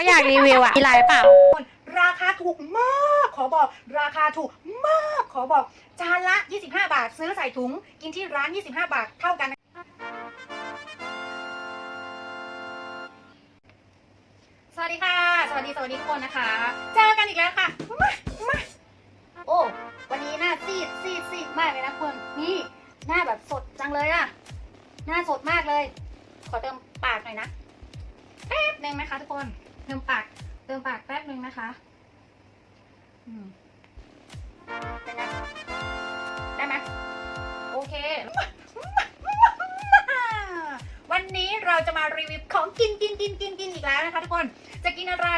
ก็อยากรีวิวอะมีไลน์เปล่า ราคาถูกมาก ขอบอก ราคาถูกมาก ขอบอก จานละ 25 บาท ซื้อใส่ถุง กินที่ร้าน 25 บาท เท่ากันสวัสดีค่ะ สวัสดี สวัสดีทุกคนนะคะ เจอกันอีกแล้วค่ะ มามาโอ้ วันนี้หน้าซีดซีดซีดมากเลยนะคุณนี่ หน้าแบบสดจังเลยอะหน้าสดมากเลย ขอเติมปากหน่อยนะ แป๊บหนึ่งนะคะทุกคน ติมปาก เติมปากแป๊บหนึ่งนะคะอืมเป็นไงได้ไหมโอเค วันนี้เราจะมารีวิวของกินกินกินกินกินอีกแล้วนะคะทุกคน จะกินอะไร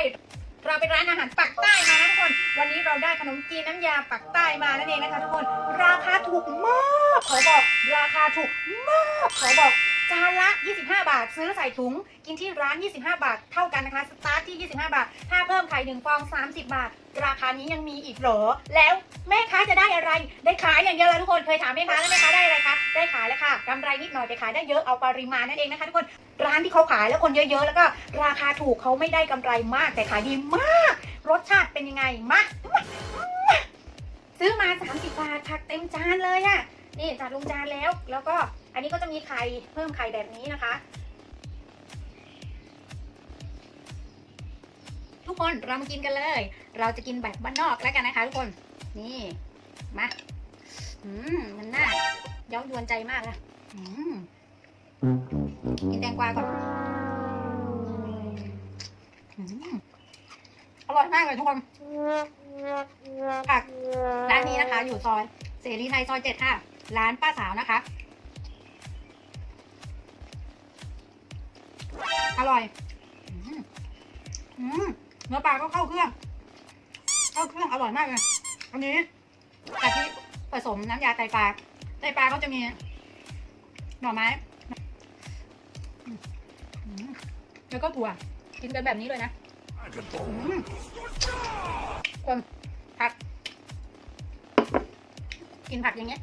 เราไปร้านอาหารปักใต้มานะทุกคน วันนี้เราได้ขนมจีนน้ำยาปักใต้มานั่นเองนะคะทุกคน ราคาถูกมาก ขอบอก ราคาถูกมาก ขอบอก จานละ 25 บาท ซื้อใส่ถุง กินที่ร้าน 25 บาท เท่ากันนะคะ สตาร์ทที่ 25 บาท ถ้าเพิ่มไข่หนึ่งฟอง 30 บาท ราคานี้ยังมีอีกเหรอ แล้วแม่ค้าจะได้อะไร ได้ขายอย่างเดียวล้วทุกคน เคยถามแม่ค้าแล้วแม่ค้าได้อะไรคะ ได้ขายแล้วค่ะกำไรนิดหน่อยแต่ขายได้เยอะ เอาปริมาณนั่นเองนะคะทุกคน ร้านที่เขาขายแล้วคนเยอะๆ แล้วก็ราคาถูกเขาไม่ได้กำไรมาก แต่ขายดีมาก รสชาติเป็นยังไง มาซื้อมา 30 บาทผักเต็มจานเลยอะนี่จัดลงจานแล้ว แล้วก็ อันนี้ก็จะมีไข่เพิ่มไข่แบบนี้นะคะ ทุกคนเรามากินกันเลย เราจะกินแบบบ้านนอกแล้วกันนะคะ ทุกคนนี่มาอืมมันน่าย้ายวนใจมากนะอืมกินแตงกวาก่อนอร่อยมากเลยทุกคนร้านนี้นะคะ อยู่ซอยเสรีไทยซอยเจ็ดค่ะ ร้านป้าสาวนะคะ อร่อยอืมเนื้อปลาก็เข้าเครื่อง เข้าเครื่องอร่อยมากเลย อันนี้กะทิผสมน้ำยาไตปลา ไตปลาก็จะมีหน่อไม้มแล้วก็ถั่ว กินกันแบบนี้เลยนะอืมคนผัก กินผักอย่างเงี้ย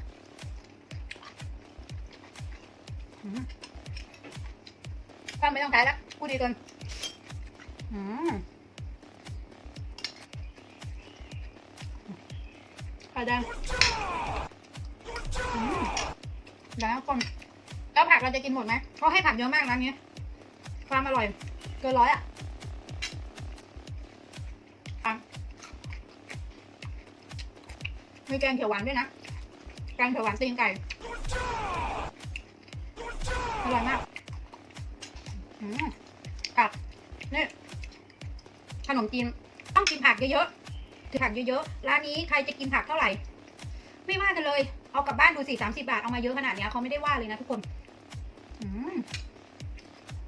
อืมก็ไม่ต้องใช้แล้ว พูดดีกินอืมไข่แดงอืมแล้วคนแล้วผักเราจะกินหมดไหมเขาให้ผักเยอะมากร้านนี้ ความอร่อย เกินร้อยอะอะมีแกงเขียวหวานด้วยนะ แกงเขียวหวานตีนไก่ อร่อยมาก อืม ผักนี่ขนมจีนต้องกินผักเยอะๆกินผักเยอะๆร้านนี้ใครจะกินผักเท่าไหร่ ไม่ว่ากันเลย เอากลับบ้านดูสิสามสิบาทเอามาเยอะขนาดเนี้ยเขาไม่ได้ว่าเลยนะทุกคน อืม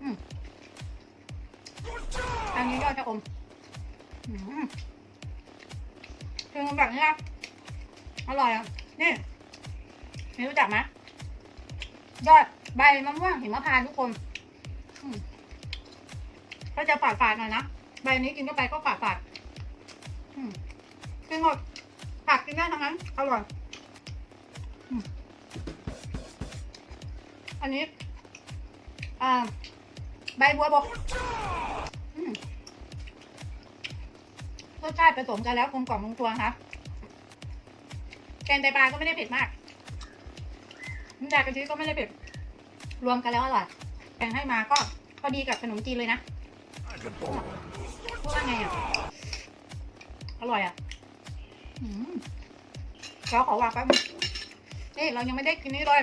อืมอันนี้ยอดชะอมอืมคือแบบนี้นะอร่อยอะนี่ไม่รู้จักไหมยอดใบมะม่วงหิมพานต์ทุกคน อืม ก็จะฝาดฝาดๆหน่อยนะใบนี้กินเข้าไปก็ฝาดฝาดๆอืมกินหมดผักกินได้ทั้งนั้นอร่อยอันนี้ใบบัวบกรสชาติผสมกันแล้วกลมกล่อมลงตัวนะคะแกงไตปลาก็ไม่ได้เผ็ดมากน้ำยากะทิก็ไม่ได้เผ็ดรวมกันแล้วอร่อยแกงให้มาก็พอดีกับขนมจีนเลยนะ ว่าไงอะ อร่อยอะอืมเราขอวางแป๊บนึงนี่เรายังไม่ได้กินนี่เลย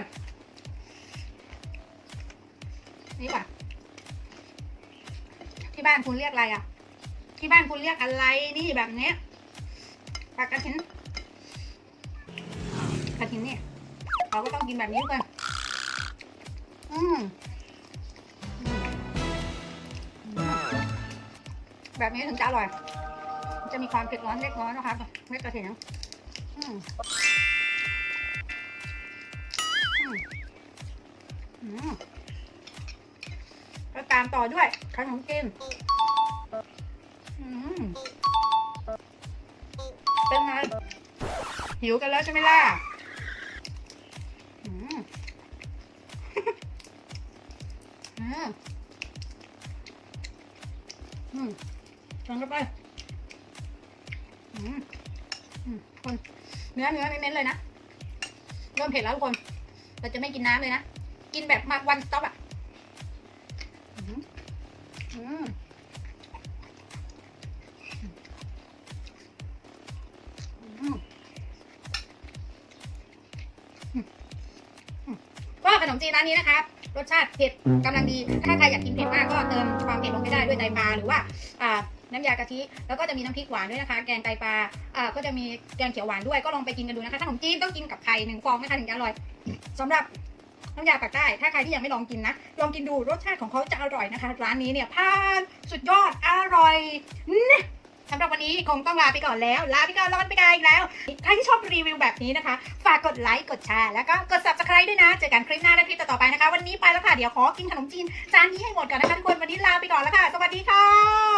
นี่ป่ะ ที่บ้านคุณเรียกอะไรอะ ที่บ้านคุณเรียกอะไรนี่แบบเนี้ยปลากระถินกระถินเนี่ย เราก็ต้องกินแบบนี้ด้วยอืม แบบนี้ถึงจะอร่อย จะมีความเผ็ดร้อนเล็กน้อยนะคะเม็ดกระถินอืมมอืมแล้วตามต่อด้วยขนมจีนอืมเป็นไงหิวกันแล้วใช่ไหมล่ะอืมอืม ลองเข้าไปคนเนื้อเนื้อเน้นเลยนะ เริ่มเผ็ดแล้วทุกคน เราจะไม่กินน้ำเลยนะ กินแบบมาวันสต็อปอะก็ขนมจีนร้านนี้นะคะรสชาติเผ็ดกำลังดี ถ้าใครอยากกินเผ็ดมากก็เติมความเผ็ดลงไปได้ด้วยไตปลาหรือว่าอ่า น้ำยากะทิ แล้วก็จะมีน้ำพริกหวานด้วยนะคะ แกงไตปลาอ่าก็จะมีแกงเขียวหวานด้วย ก็ลองไปกินกันดูนะคะขนมจีนต้องกินกับไข่หนึ่งฟองนะคะถึงจะอร่อยสำหรับน้ำยาปากใต้ ถ้าใครที่ยังไม่ลองกินนะ ลองกินดู รสชาติของเขาจะอร่อยนะคะ ร้านนี้เนี่ยผ่านสุดยอด อร่อยนะสำหรับวันนี้คงต้องลาไปก่อนแล้ว ลาไปก่อนร้อนไปไกลอีกแล้ว ใครที่ชอบรีวิวแบบนี้นะคะ ฝากกดไลค์ กดแชร์ แล้วก็กด subscribe ด้วยนะ เจอกันคลิปหน้าและคลิปต่อๆไปนะคะ วันนี้ไปแล้วค่ะ เดี๋ยวขอกินขนมจีนจานนี้ให้หมดก่อนนะคะทุกคน วันนี้ลาไปก่อนแล้วค่ะ สวัสดีค่ะ